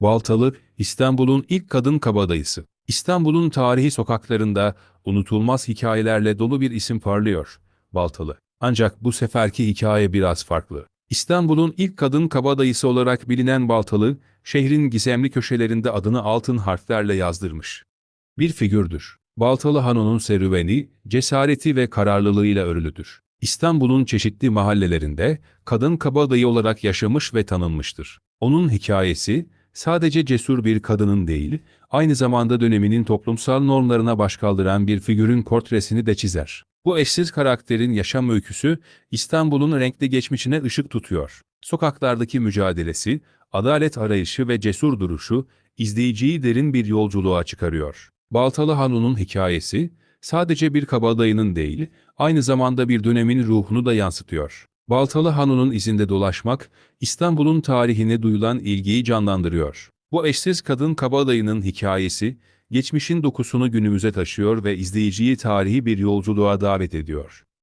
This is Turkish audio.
Baltalı, İstanbul'un ilk kadın kabadayısı. İstanbul'un tarihi sokaklarında unutulmaz hikayelerle dolu bir isim parlıyor. Baltalı. Ancak bu seferki hikaye biraz farklı. İstanbul'un ilk kadın kabadayısı olarak bilinen Baltalı, şehrin gizemli köşelerinde adını altın harflerle yazdırmış. Bir figürdür. Baltalı Hano'nun serüveni, cesareti ve kararlılığıyla örülüdür. İstanbul'un çeşitli mahallelerinde kadın kabadayı olarak yaşamış ve tanınmıştır. Onun hikayesi, sadece cesur bir kadının değil, aynı zamanda döneminin toplumsal normlarına başkaldıran bir figürün portresini de çizer. Bu eşsiz karakterin yaşam öyküsü, İstanbul'un renkli geçmişine ışık tutuyor. Sokaklardaki mücadelesi, adalet arayışı ve cesur duruşu, izleyiciyi derin bir yolculuğa çıkarıyor. Baltalı Hanu'nun hikayesi, sadece bir kabadayının değil, aynı zamanda bir dönemin ruhunu da yansıtıyor. Baltalı Hanu'nun izinde dolaşmak, İstanbul'un tarihine duyulan ilgiyi canlandırıyor. Bu eşsiz kadın kabadayının hikayesi, geçmişin dokusunu günümüze taşıyor ve izleyiciyi tarihi bir yolculuğa davet ediyor.